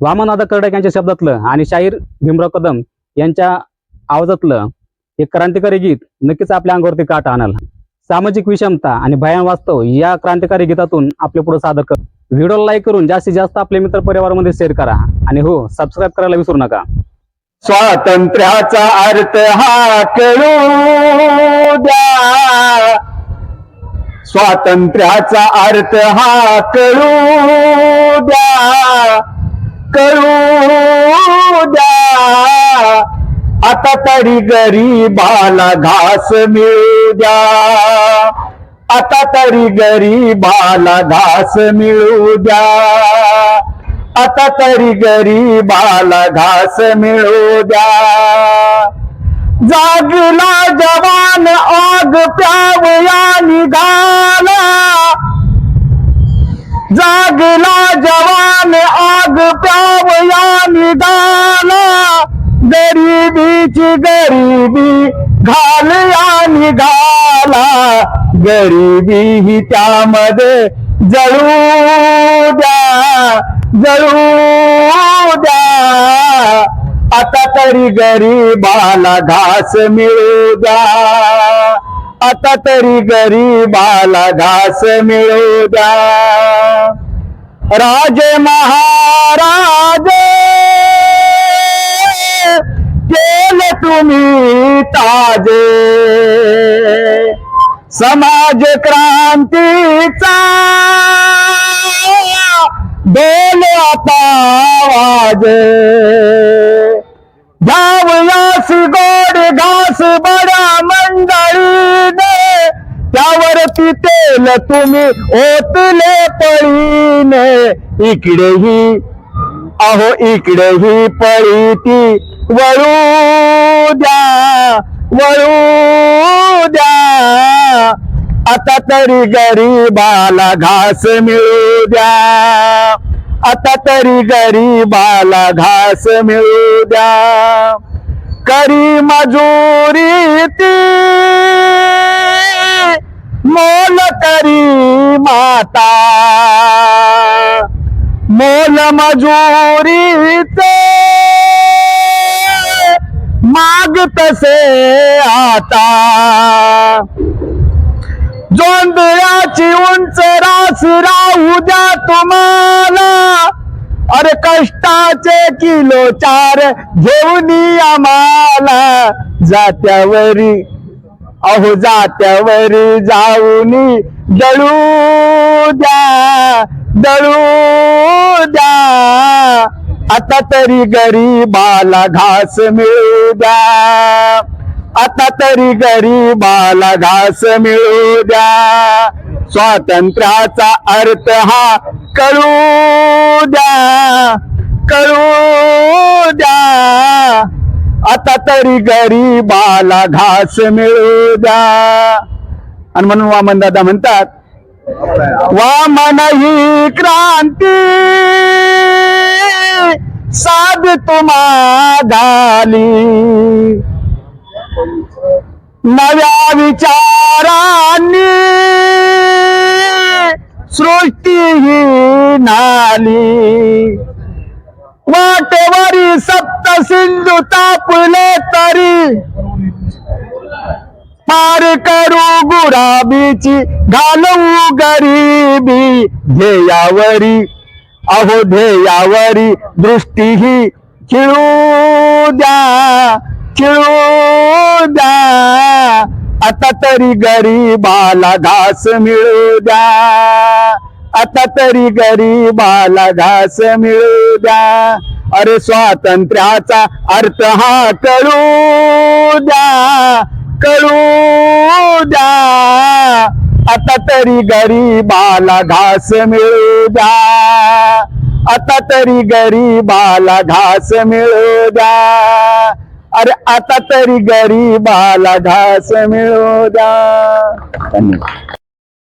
वामनदादा कर्डक यांच्या शब्दातलं आणि शाहीर भीमराव कदम यांच्या आवाजातलं हे क्रांतिकारी गीत नक्कीच आपल्या अंगावरती काट आणल. सामाजिक विषमता आणि भयान वास्तव या क्रांतिकारी गीतातून आपल्या पुढे सादर कर. व्हिडिओला लाईक करून जास्तीत जास्त आपल्या मित्र परिवारामध्ये शेअर करा. आणि हो सबस्क्राईब करायला विसरू नका. स्वातंत्र्याचा अर्थ हा कळू द्या. स्वातंत्र्याचा अर्थ हा कळू द्या. कळू द्या आता तरी गरीबाला घास मिळू द्या आता तरी गरीबाला घास मिळू द्या आता तरी गरीबाला घास मिळू द्या जागला जवान आग प्या गरिबीची गरिबी घालया निघाला गरिबी ही त्यामध्ये जळू द्या जळू द्या. आता तरी गरीबाला घास मिळू द्या. आता तरी गरीबाला घास मिळू द्या. राजे महा तुम्ही ताजे. समाज क्रांतीचा डोल आता वाजे. जावयास गोड घास बडा मंडळीने त्यावरती तेल तुम्ही ओतले पळीने. इकडेही अहो इकडेही पळी ती वळू. द्या वळू द्या. आता तरी गरीबाला घास मिळू द्या. आता तरी गरीबाला घास मिळू द्या. करी मजुरी ती मोल करी माता. मोल मजुरी माग तसे आता. जोंधळ्याची उंच रास राहू द्या तुम्हाला. अरे कष्टाचे किलो चार घेऊन आम्हाला. जात्यावरी अहो जात्यावरी जाऊन दळू द्या दळू द्या. आता तरी गरीबाला घास मिळू द्या. आता तरी गरीबाला घास मिळू द्या. स्वातंत्र्याचा अर्थ हा कळू द्या. कळू द्या. आता तरी गरीबाला घास मिळू द्या. आणि म्हणून वामन दादा म्हणतात वामन ही क्रांती. तुम्हा झाली नव्या विचारांनी सृष्टी ही नाली. वाटेवरी सप्त सिंधू तापले तरी पार करू गुराबीची घालवू गरीबी. ध्येयावरी अहो ध्येयावरी दृष्टी ही खिळू द्या खिळू द्या. आता तरी गरीबाला घास मिळू द्या. आता तरी गरीबाला घास मिळू द्या. अरे स्वातंत्र्याचा अर्थ हा कळू द्या कळू द्या. आता तरी गरीबाला घास मिळू द्या. आता तरी गरीबाला घास मिळू द्या. अरे आता तरी गरीबाला घास मिळू द्या. धन्यवाद.